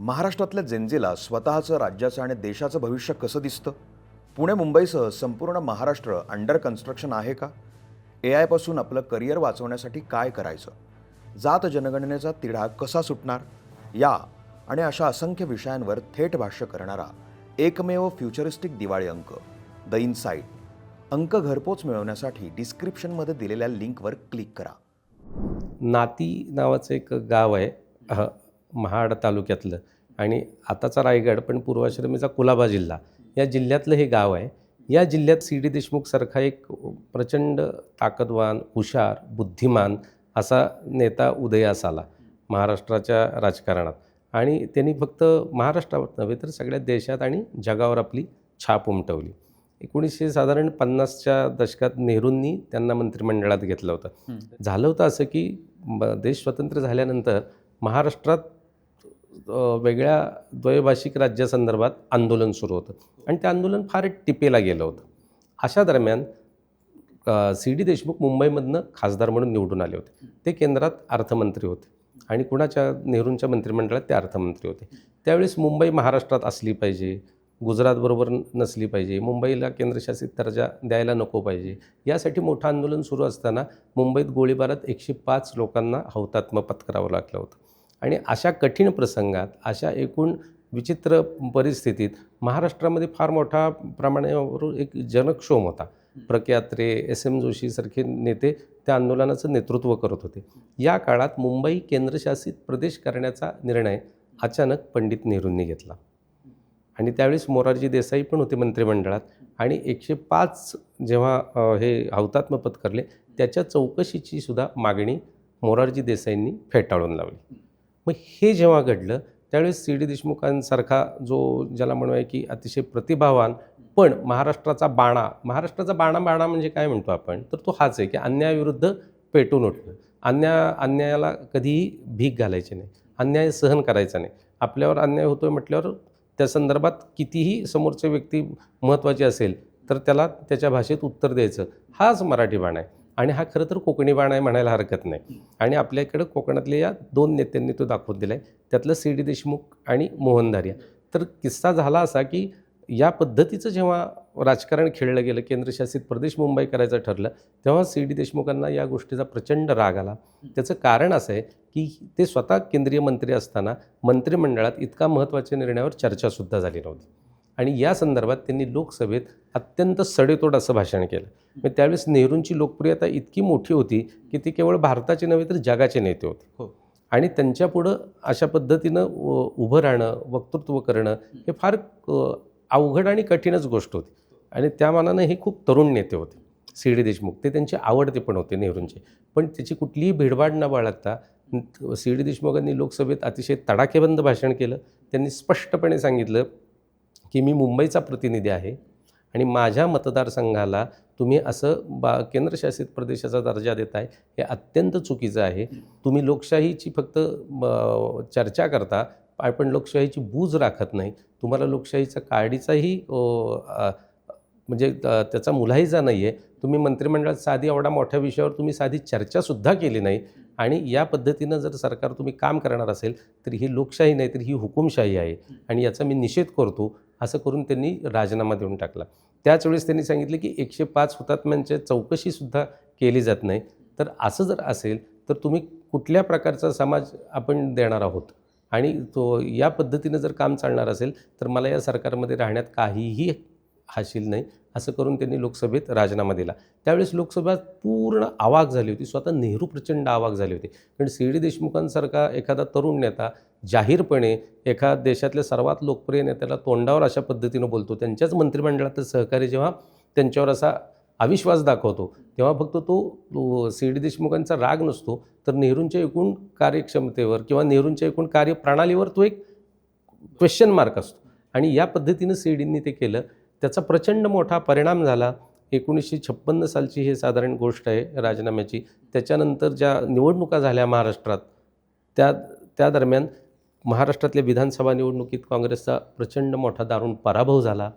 महाराष्ट्रातल्या जेंजेला स्वतःचं राज्याचं आणि देशाचं भविष्य कसं दिसतं? पुणे मुंबईसह संपूर्ण महाराष्ट्र अंडर कन्स्ट्रक्शन आहे का? ए आयपासून आपलं करिअर वाचवण्यासाठी काय करायचं? जात जनगणनेचा तिढा कसा सुटणार? या आणि अशा असंख्य विषयांवर थेट भाष्य करणारा एकमेव फ्युचरिस्टिक दिवाळी अंक द इनसाईट अंक घरपोच मिळवण्यासाठी डिस्क्रिप्शनमध्ये दिलेल्या लिंकवर क्लिक करा. नाती नावाचं एक गाव आहे. महाड तालुक्यातलं आणि आताचा रायगड पण पूर्वाश्रमीचा कुलाबा जिल्हा. या जिल्ह्यातलं हे गाव आहे. या जिल्ह्यात सी डी देशमुखसारखा एक प्रचंड ताकदवान हुशार बुद्धिमान असा नेता उदयास आला महाराष्ट्राच्या राजकारणात. आणि त्यांनी फक्त महाराष्ट्रावर नव्हे तर सगळ्या देशात आणि जगावर आपली छाप उमटवली. एकोणीसशे साधारण पन्नासच्या दशकात नेहरूंनी त्यांना मंत्रिमंडळात घेतलं होतं. झालं होतं असं की देश स्वतंत्र झाल्यानंतर महाराष्ट्रात वेगळ्या द्वैभाषिक राज्यासंदर्भात आंदोलन सुरू होतं. आणि ते आंदोलन फार टिपेला गेलं होतं. अशा दरम्यान सी डी देशमुख मुंबईमधनं खासदार म्हणून निवडून आले होते. ते केंद्रात अर्थमंत्री होते. आणि कुणाच्या नेहरूंच्या मंत्रिमंडळात ते अर्थमंत्री होते. त्यावेळेस मुंबई महाराष्ट्रात असली पाहिजे गुजरातबरोबर नसली पाहिजे मुंबईला केंद्रशासित दर्जा द्यायला नको पाहिजे यासाठी मोठं आंदोलन सुरू असताना मुंबईत गोळीबारात एकशे पाच लोकांना हौतात्म पत्करावं लागलं होतं. आणि अशा कठीण प्रसंगात अशा एकूण विचित्र परिस्थितीत महाराष्ट्रामध्ये फार मोठा प्रमाणावर एक जनक्षोभ होता. प्रख्यात्रे एस एम जोशीसारखे नेते त्या आंदोलनाचं नेतृत्व करत होते. या काळात मुंबई केंद्रशासित प्रदेश करण्याचा निर्णय अचानक पंडित नेहरूंनी घेतला. आणि त्यावेळेस मोरारजी देसाई पण होते मंत्रिमंडळात आणि एकशे पाच जेव्हा हे हौतात्म्य पत्करले त्याच्या चौकशीची सुद्धा मागणी मोरारजी देसाईंनी फेटाळून लावली. मग हे जेव्हा घडलं त्यावेळेस सी डी देशमुखांसारखा जो ज्याला म्हणूया की अतिशय प्रतिभावान पण महाराष्ट्राचा बाणा महाराष्ट्राचा बाणा बाणा म्हणजे काय म्हणतो आपण? तर तो हाच आहे की अन्यायाविरुद्ध पेटून उठणं. अन्याय अन्यायाला कधीही भीक घालायची नाही. अन्याय सहन करायचा नाही. आपल्यावर अन्याय होतो आहे म्हटल्यावर त्या संदर्भात कितीही समोरची व्यक्ती महत्त्वाची असेल तर त्याला त्याच्या भाषेत उत्तर द्यायचं. हाच मराठी बाण आहे. आणि हा खरं तर कोकणी बाण आहे म्हणायला हरकत नाही. आणि आपल्याकडं कोकणातल्या या दोन नेत्यांनी तो दाखवून दिला आहे त्यातलं सी डी देशमुख आणि मोहन धारिया. तर किस्सा झाला असा की या पद्धतीचं जेव्हा राजकारण खेळलं गेलं केंद्रशासित प्रदेश मुंबई करायचं ठरलं तेव्हा सी डी देशमुखांना या गोष्टीचा प्रचंड राग आला. त्याचं कारण असं आहे की ते स्वतः केंद्रीय मंत्री असताना मंत्रिमंडळात इतका महत्त्वाच्या निर्णयावर चर्चासुद्धा झाली नव्हती. आणि या संदर्भात त्यांनी लोकसभेत अत्यंत सडेतोड असं भाषण केलं. मग त्यावेळेस नेहरूंची लोकप्रियता इतकी मोठी होती की ते केवळ भारताचे नव्हे तर जगाचे नेते होते. हो. आणि त्यांच्यापुढं अशा पद्धतीनं उभं राहणं वक्तृत्व करणं हे फार अवघड आणि कठीणच गोष्ट होती. आणि त्या मानानं हे खूप तरुण नेते होते. C D Deshmukh. ते त्यांचे आवडते पण होते नेहरूंचे. पण त्याची कुठलीही भिडभाड न बाळगता सी डी देशमुखांनी लोकसभेत अतिशय तडाखेबंद भाषण केलं. त्यांनी स्पष्टपणे सांगितलं की मी मुंबईचा प्रतिनिधी आहे आणि माझ्या मतदारसंघाला तुम्ही असं बा केंद्रशासित प्रदेशाचा दर्जा देताय हे अत्यंत चुकीचं आहे. तुम्ही लोकशाहीची फक्त चर्चा करता पण लोकशाहीची बूज राखत नाही. तुम्हाला लोकशाहीचा काडीचाही म्हणजे त्याचा मुलाहिजा नाही आहे तुम्ही मंत्रिमंडळात साधी एवढा मोठ्या विषयावर तुम्ही साधी चर्चासुद्धा केली नाही. आणि या पद्धतीनं जर सरकार तुम्ही काम करणार असेल तर ही लोकशाही नाही तर ही हुकुमशाही आहे. आणि याचा मी निषेध करतो असं करून त्यांनी राजीनामा देऊन टाकला. त्याच वेळेस त्यांनी सांगितलं की एकशे पाच हुतात्म्यांच्या चौकशीसुद्धा केली जात नाही. तर असं जर असेल तर तुम्ही कुठल्या प्रकारचा समाज आपण देणार आहोत? आणि तो या पद्धतीनं जर काम चालणार असेल तर मला या सरकारमध्ये राहण्यात काहीही हाशील नाही. असं करून त्यांनी लोकसभेत राजीनामा दिला. त्यावेळेस लोकसभा पूर्ण आवाक झाली होती. स्वतः नेहरू प्रचंड आवाक झाले होते. कारण सी डी देशमुखांसारखा एखादा तरुण नेता जाहीरपणे एका देशातल्या सर्वात लोकप्रिय नेत्याला तोंडावर अशा पद्धतीनं बोलतो. त्यांच्याच मंत्रिमंडळातील सहकारी जेव्हा त्यांच्यावर असा अविश्वास दाखवतो तेव्हा फक्त तो सी डी देशमुखांचा राग नसतो. तर नेहरूंच्या एकूण कार्यक्षमतेवर किंवा नेहरूंच्या एकूण कार्यप्रणालीवर तो एक क्वेश्चन मार्क असतो. आणि या पद्धतीनं सी डींनी ते केलं. त्याचा प्रचंड मोठा परिणाम झाला. एकोणीसशे छप्पन्न सालची हे साधारण गोष्ट आहे राजीनाम्याची. त्याच्यानंतर ज्या निवडणुका झाल्या महाराष्ट्रात त्या त्या दरम्यान महाराष्ट्रातल्या विधानसभा निवडणुकीत काँग्रेसचा प्रचंड मोठा दारुण पराभव झाला.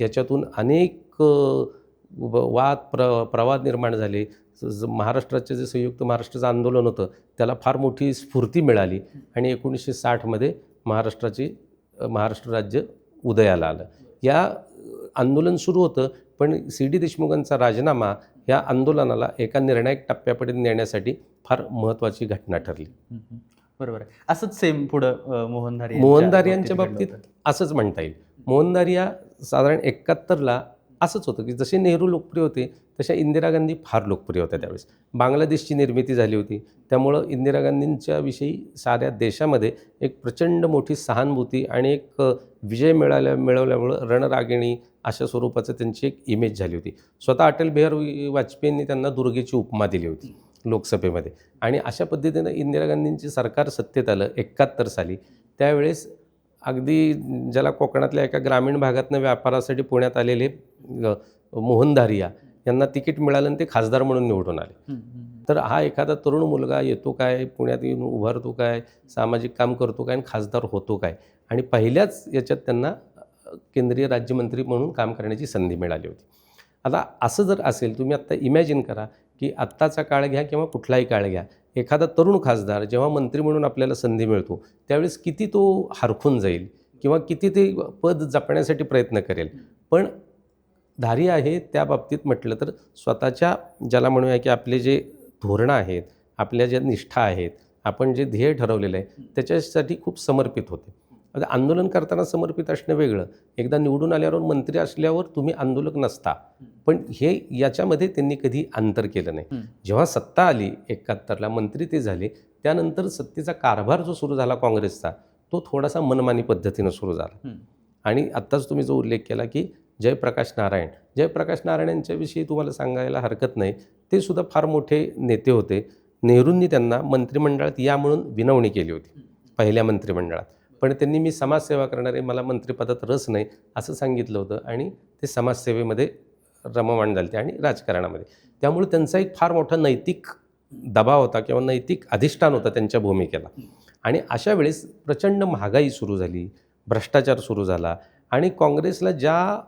याच्यातून अनेक व- वाद प्र प्रवाद निर्माण झाले. ज- महाराष्ट्राचे जे संयुक्त महाराष्ट्राचं आंदोलन होतं त्याला फार मोठी स्फूर्ती मिळाली आणि एकोणीसशे साठमध्ये महाराष्ट्राची महाराष्ट्र राज्य उदयाला आलं. या आंदोलन सुरू होतं पण सी डी देशमुखांचा राजीनामा या आंदोलनाला एका निर्णायक टप्प्यापर्यंत नेण्यासाठी फार महत्त्वाची घटना ठरली. बरोबर आहे. असंच सेम पुढं अं, मोहनधारी यांच्या बाबतीत. असंच म्हणता येईल. मोहनदार या साधारण एकाहत्तरला असंच होतं की जसे नेहरू लोकप्रिय होते तशा इंदिरा गांधी फार लोकप्रिय होत्या त्यावेळेस. बांगलादेशची निर्मिती झाली होती. त्यामुळं इंदिरा गांधींच्या विषयी साऱ्या देशामध्ये एक प्रचंड मोठी सहानुभूती आणि एक विजय मिळाल्या मिळवल्यामुळं रणरागिणी अशा स्वरूपाचं त्यांची एक इमेज झाली होती. स्वतः अटल बिहारी वाजपेयींनी त्यांना दुर्गेची उपमा दिली होती लोकसभेमध्ये. आणि अशा पद्धतीनं इंदिरा गांधींचे सरकार सत्तेत आलं एकाहत्तर साली. त्यावेळेस अगदी ज्याला कोकणातल्या एका ग्रामीण भागातनं व्यापारासाठी पुण्यात आलेले मोहनधारिया यांना तिकीट मिळालं आणि ते खासदार म्हणून निवडून आले. तर हा एखादा तरुण मुलगा येतो काय पुण्यात येऊन उभारतो काय सामाजिक काम करतो काय आणि खासदार होतो काय? आणि पहिल्याच याच्यात त्यांना केंद्रीय राज्यमंत्री म्हणून काम करण्याची संधी मिळाली होती. आता असं जर असेल तुम्ही आत्ता इमॅजिन करा की आत्ताचा काळ घ्या किंवा कुठलाही काळ घ्या. एखादा तरुण खासदार जेव्हा मंत्री म्हणून आपल्याला संधी मिळतो त्यावेळेस किती तो हरखून जाईल किंवा किती ते पद जपण्यासाठी प्रयत्न करेल. पण धारी आहे त्या बाबतीत म्हटलं तर स्वतःच्या ज्याला म्हणूया की आपले जे धोरणं आहेत आपल्या ज्या निष्ठा आहेत आपण जे ध्येय ठरवलेलं आहे त्याच्यासाठी खूप समर्पित होते. आता आंदोलन करताना समर्पित असणं वेगळं. एकदा निवडून आल्यावर मंत्री असल्यावर तुम्ही आंदोलक नसता. पण हे याच्यामध्ये त्यांनी कधी अंतर केलं नाही. जेव्हा सत्ता आली एकाहत्तरला मंत्री ते झाले त्यानंतर सत्तेचा कारभार जो सुरू झाला काँग्रेसचा तो थोडासा मनमानी पद्धतीनं सुरू झाला. आणि आत्ताच तुम्ही जो उल्लेख केला की जयप्रकाश नारायण. जयप्रकाश नारायण यांच्याविषयी तुम्हाला सांगायला हरकत नाही. ते सुद्धा फार मोठे नेते होते. नेहरूंनी त्यांना मंत्रिमंडळात या म्हणून विनवणी केली होती. पहिल्या मंत्रिमंडळात. पण त्यांनी मी समाजसेवा करणारे मला मंत्रिपदात रस नाही असं सांगितलं होतं. आणि ते समाजसेवेमध्ये रममाण झाले आणि राजकारणामध्ये. त्यामुळे त्यांचा एक फार मोठा नैतिक दबाव होता किंवा नैतिक अधिष्ठान होता त्यांच्या भूमिकेला. आणि अशा वेळेस प्रचंड महागाई सुरू झाली भ्रष्टाचार सुरू झाला आणि काँग्रेसला ज्या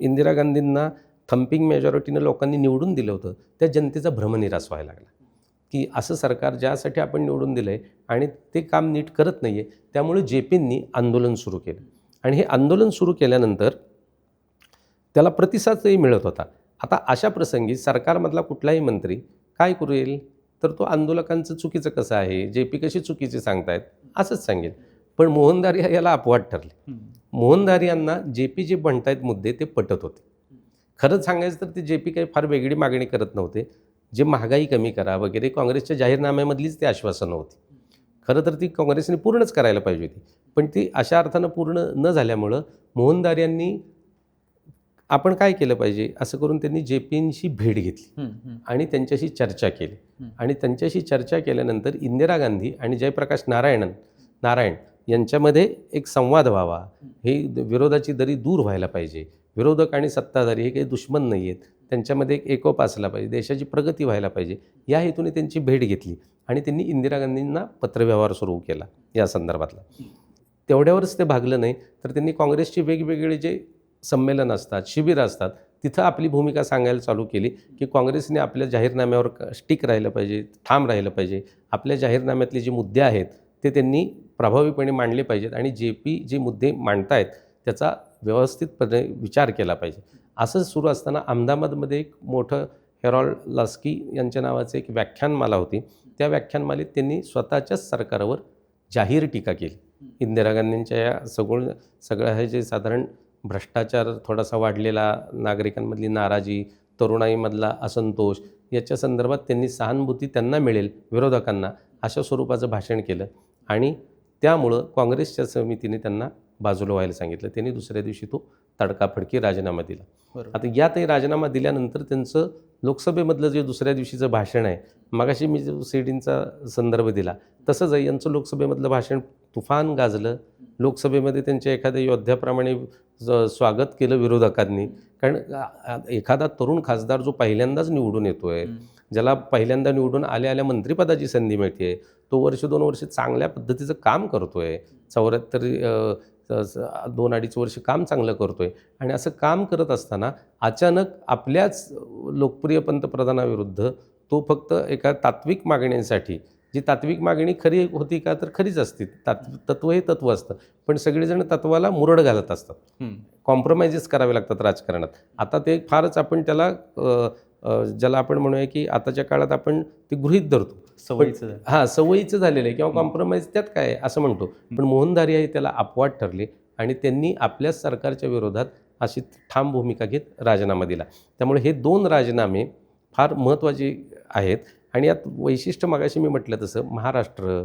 इंदिरा गांधींना थम्पिंग मेजॉरिटीनं लोकांनी निवडून दिलं होतं त्या जनतेचा भ्रमनिरास व्हायला लागला. की असं सरकार ज्यासाठी आपण निवडून दिलं आहे आणि ते काम नीट करत नाही आहे त्यामुळे जे पींनी आंदोलन सुरू केलं. आणि हे आंदोलन सुरू केल्यानंतर त्याला प्रतिसादही मिळत होता. आता अशा प्रसंगी सरकारमधला कुठलाही मंत्री काय करू येईल? तर तो आंदोलकांचं चुकीचं कसं आहे? जे पी कशी चुकीचे सांगतायत? असंच सांगेल. पण मोहनदार या- याला अपवाद ठरले. हम्म. मोहनदार यांना जे पी जे म्हणतायत मुद्दे ते पटत होते. खरंच सांगायचं तर ते जे पी काही फार वेगळी मागणी करत नव्हते. जे महागाई कमी करा वगैरे काँग्रेसच्या जाहीरनाम्यामधलीच ती आश्वासनं होती. खरं तर ती काँग्रेसने पूर्णच करायला पाहिजे होती. पण ती अशा अर्थानं पूर्ण न झाल्यामुळं मोहनदार यांनी आपण काय केलं पाहिजे असं करून त्यांनी जे पींशी भेट घेतली आणि त्यांच्याशी चर्चा केली. आणि त्यांच्याशी चर्चा केल्यानंतर इंदिरा गांधी आणि जयप्रकाश नारायणन नारायण यांच्यामध्ये एक संवाद व्हावा. हे. विरोधाची दरी दूर व्हायला पाहिजे. विरोधक आणि सत्ताधारी हे काही दुश्मन नाही आहेत त्यांच्यामध्ये एक एकोप असला पाहिजे देशाची प्रगती व्हायला पाहिजे या हेतूने त्यांची भेट घेतली आणि त्यांनी इंदिरा गांधींना पत्रव्यवहार सुरू केला या संदर्भातला. तेवढ्यावरच ते भागलं नाही तर त्यांनी काँग्रेसचे वेगवेगळे जे संमेलन असतात शिबिरं असतात तिथं आपली भूमिका सांगायला चालू केली की काँग्रेसने आपल्या जाहीरनाम्यावर स्टिक राहिलं पाहिजे ठाम राहिलं पाहिजे. आपल्या जाहीरनाम्यातले जे मुद्दे आहेत ते त्यांनी प्रभावीपणे मांडले पाहिजेत आणि जे पी जे मुद्दे मांडतायत त्याचा व्यवस्थितपणे विचार केला पाहिजे. असं सुरू असताना अहमदाबादमध्ये एक मोठं हेरॉल्ड लास्की यांच्या नावाचं एक व्याख्यानमाला होती. त्या व्याख्यानमालेत त्यांनी स्वतःच्याच सरकारवर जाहीर टीका केली. इंदिरा गांधींच्या या सगळ सगळं हे जे साधारण भ्रष्टाचार थोडासा वाढलेला नागरिकांमधली नाराजी तरुणाईमधला असंतोष याच्या संदर्भात त्यांनी सहानुभूती त्यांना मिळेल विरोधकांना अशा स्वरूपाचं भाषण केलं. आणि त्यामुळं काँग्रेसच्या समितीने त्यांना बाजूला व्हायला सांगितलं. त्यांनी दुसऱ्या दिवशी तो तडकाफडकी राजीनामा दिला. आता यातही राजीनामा दिल्यानंतर त्यांचं लोकसभेमधलं जे दुसऱ्या दिवशीचं भाषण आहे मगाशी मी जो सीडींचा संदर्भ दिला तसंच आहे. यांचं लोकसभेमधलं भाषण तुफान गाजलं. लोकसभेमध्ये त्यांच्या एखाद्या योद्ध्याप्रमाणे स्वागत केलं विरोधकांनी. कारण एखादा तरुण खासदार जो पहिल्यांदाच निवडून येतोय हम्म. ज्याला पहिल्यांदा निवडून आल्या आल्या मंत्रिपदाची संधी मिळते तो वर्ष दोन वर्ष चांगल्या पद्धतीचं काम करतोय. चौऱ्याहत्तर अ, स- स- दोन अडीच वर्ष काम चांगलं करतोय. आणि असं काम करत असताना अचानक आपल्याच लोकप्रिय पंतप्रधानाविरुद्ध तो फक्त एका तात्विक मागण्यांसाठी जी तात्विक मागणी खरी होती का तर खरीच असते. तात तत्व हे तत्व असतं. पण सगळेजण तत्वाला मुरड घालत असतात. कॉम्प्रोमाइजेस करावे लागतात राजकारणात. आता ते फारच आपण त्याला ज्याला आपण म्हणूया की आताच्या काळात आपण ते गृहीत धरतो. सवयीचं. हां सवयीचं झालेलं आहे किंवा कॉम्प्रोमाइज त्यात काय असं म्हणतो. पण मोहन धारिया हे त्याला अपवाद ठरले आणि त्यांनी आपल्याच सरकारच्या विरोधात अशी ठाम भूमिका घेत राजीनामा दिला. त्यामुळे हे दोन राजीनामे फार महत्त्वाचे आहेत आणि यात वैशिष्ट्य मगाशी मी म्हटलं तसं महाराष्ट्र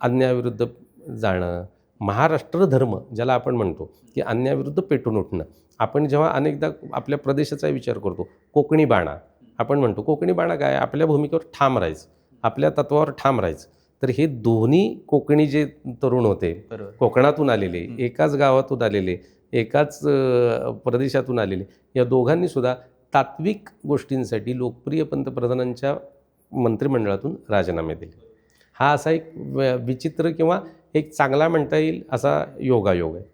अन्यायाविरुद्ध जाणं महाराष्ट्र धर्म ज्याला आपण म्हणतो की अन्यायाविरुद्ध पेटून उठणं. आपण जेव्हा अनेकदा आपल्या प्रदेशाचा विचार करतो कोकणी बाणा. आपण म्हणतो कोकणी बाणा काय? आपल्या भूमिकेवर ठाम राहायचं. आपल्या तत्वावर ठाम राहायचं. तर हे दोन्ही कोकणी जे तरुण होते कोकणातून आलेले एकाच गावातून आलेले एकाच प्रदेशातून आलेले या दोघांनी सुद्धा तात्विक गोष्टींसाठी लोकप्रिय पंतप्रधानांच्या मंत्रिमंडळातून राजीनामे दिले. हा असा एक विचित्र किंवा एक चांगला म्हणता येईल असा योगायोग आहे.